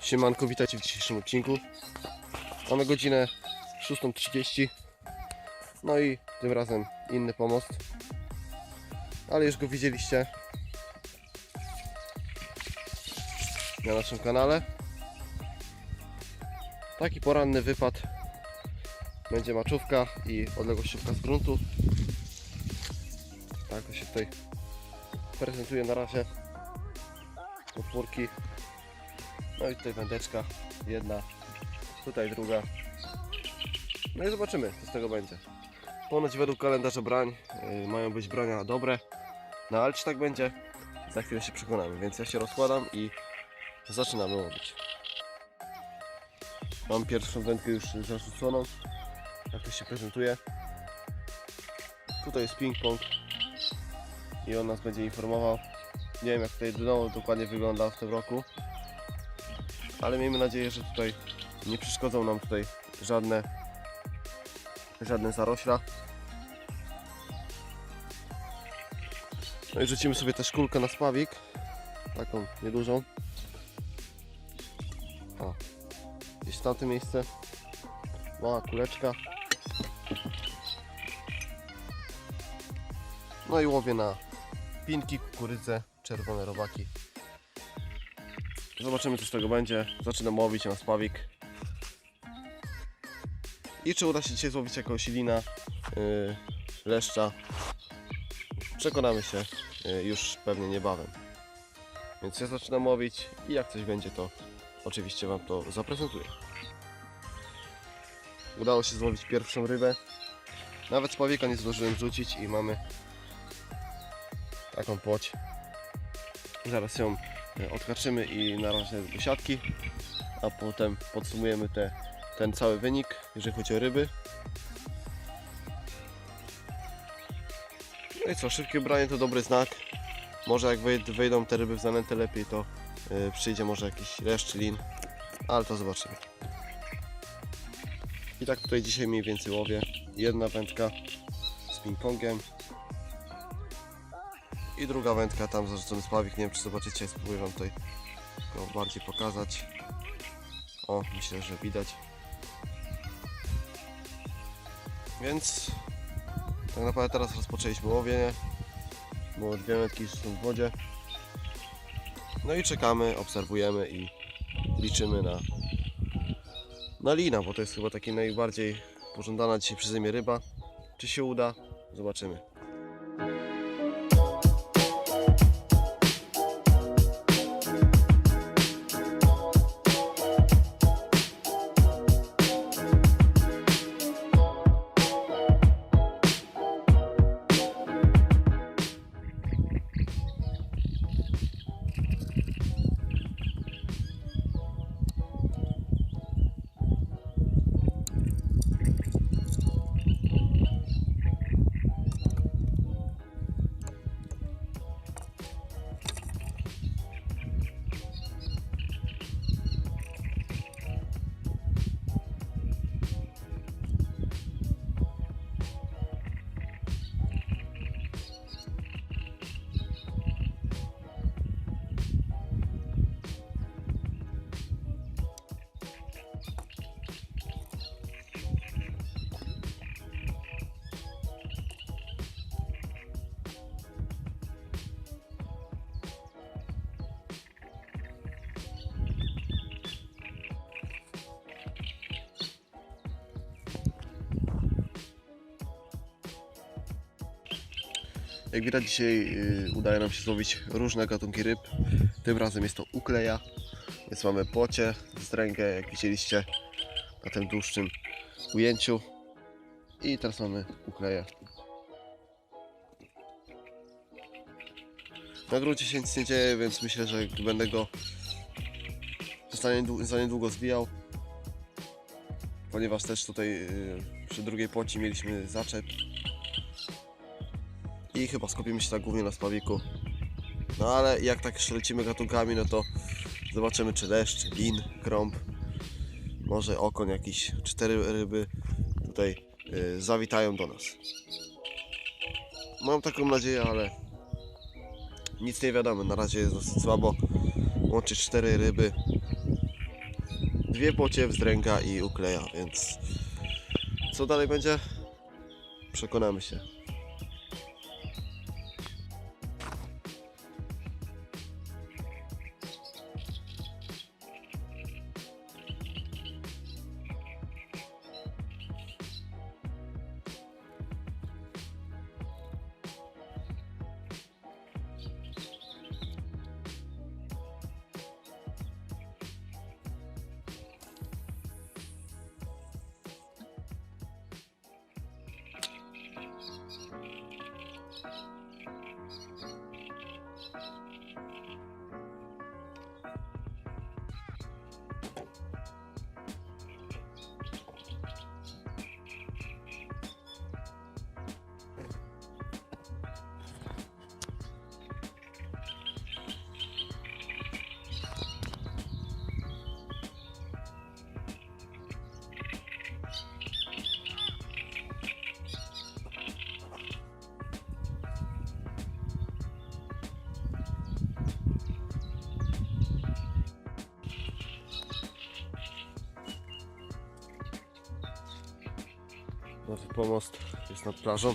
Siemanko, witajcie w dzisiejszym odcinku. Mamy godzinę 6.30. No i tym razem inny pomost. Ale już go widzieliście na naszym kanale. Taki poranny wypad. Będzie maczówka i odległościówka z gruntu. Tak to się tutaj prezentuje na razie. Podpórki. No i tutaj wędeczka. Jedna. Tutaj druga. No i zobaczymy, co z tego będzie. Ponoć według kalendarza brań yy, mają być brania dobre. Na Alci tak będzie. Za chwilę się przekonamy, więc ja się rozkładam i zaczynamy łowić. Mam pierwszą wędkę już zarzuconą. Jak to się prezentuje. Tutaj jest ping-pong i on nas będzie informował. Nie wiem jak tutaj dno dokładnie wygląda w tym roku. Ale miejmy nadzieję, że tutaj nie przeszkodzą nam tutaj żadne żadne zarośla. No i rzucimy sobie też kulkę na spawik. Taką niedużą. O. Gdzieś tamte miejsce. Mała kuleczka. No i łowię na pinki, kukurydzę, czerwone robaki. Zobaczymy co z tego będzie. Zaczynam łowić na spawik. I czy uda się dzisiaj złowić jakiegoś lina, yy, leszcza. Przekonamy się yy, już pewnie niebawem. Więc ja zaczynam łowić i jak coś będzie to oczywiście Wam to zaprezentuję. Udało się złowić pierwszą rybę. Nawet spawika nie zdążyłem rzucić i mamy taką płoć. Zaraz ją e, odhaczymy i na razie do siatki, a potem podsumujemy te, ten cały wynik, jeżeli chodzi o ryby. No i co, szybkie branie to dobry znak. Może jak wej- wejdą te ryby w zanętę lepiej, to e, przyjdzie może jakiś leszcz, lin, ale to zobaczymy. I tak tutaj dzisiaj mniej więcej łowię. Jedna wędka z ping-pongiem, i druga wędka tam zarzucony spławik, nie wiem czy zobaczycie, spróbuję wam tutaj go bardziej pokazać. O, myślę, że widać. Więc tak naprawdę teraz rozpoczęliśmy łowienie, bo dwie wędki już są w wodzie. No i czekamy, obserwujemy i liczymy na, na lina, bo to jest chyba taki najbardziej pożądana dzisiaj przeze mnie ryba. Czy się uda? Zobaczymy. Jak widać dzisiaj y, udaje nam się złowić różne gatunki ryb. Tym razem jest to ukleja. Więc mamy płocie, zdręgę, jak widzieliście na tym dłuższym ujęciu. I teraz mamy ukleję. Na gruncie się nic nie dzieje, więc myślę, że będę go za niedługo zwijał. Ponieważ też tutaj y, przy drugiej płoci mieliśmy zaczep i chyba skupimy się tak głównie na spawiku. No ale jak tak jeszcze lecimy gatunkami, no to zobaczymy czy leszcz, lin, krąb, może okoń jakiś, cztery ryby tutaj y, zawitają do nas. Mam taką nadzieję, ale nic nie wiadomo, na razie jest dosyć słabo. Łączy cztery ryby, dwie płocie, wzdręga i ukleja, więc co dalej będzie? Przekonamy się. Pomost jest nad plażą.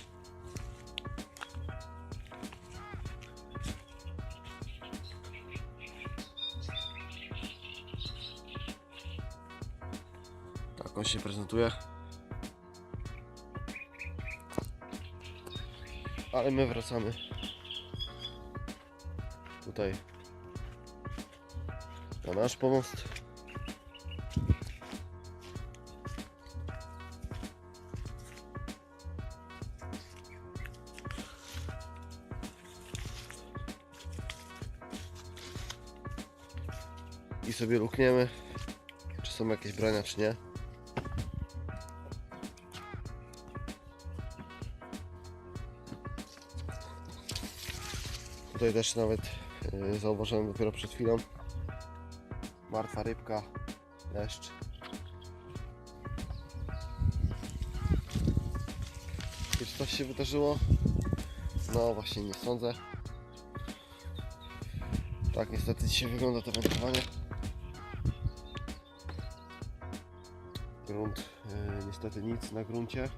Tak on się prezentuje. Ale my wracamy tutaj na nasz pomost. I sobie lukniemy, czy są jakieś brania, czy nie. Tutaj też nawet yy, zauważyłem dopiero przed chwilą martwa rybka, leszcz. I czy coś się wydarzyło? No właśnie nie sądzę. Tak niestety dzisiaj wygląda to wędkowanie. Grunt, y, niestety nic na gruncie.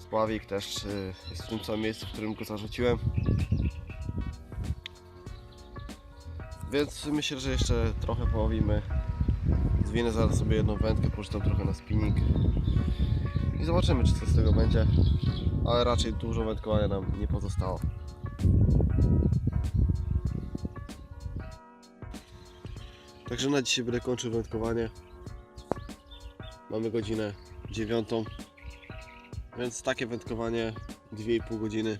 Spławik też y, jest w tym samym miejscu, w którym go zarzuciłem. Więc myślę, że jeszcze trochę połowimy. Zwinę zaraz sobie jedną wędkę, poczytam trochę na spinning. I zobaczymy, czy coś z tego będzie. Ale raczej dużo wędkowania nam nie pozostało. Także na dzisiaj będę kończył wędkowanie. Mamy godzinę dziewiątą. Więc takie wędkowanie 2,5 godziny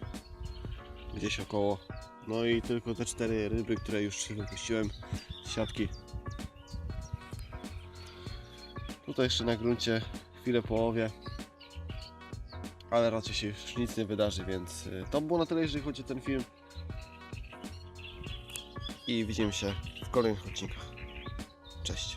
gdzieś około. No i tylko te cztery ryby, które już wypuściłem z siatki. Tutaj jeszcze na gruncie chwilę połowie. Ale raczej się już nic nie wydarzy, więc y, to było na tyle, jeżeli chodzi o ten film. I widzimy się w kolejnych odcinkach. Cześć.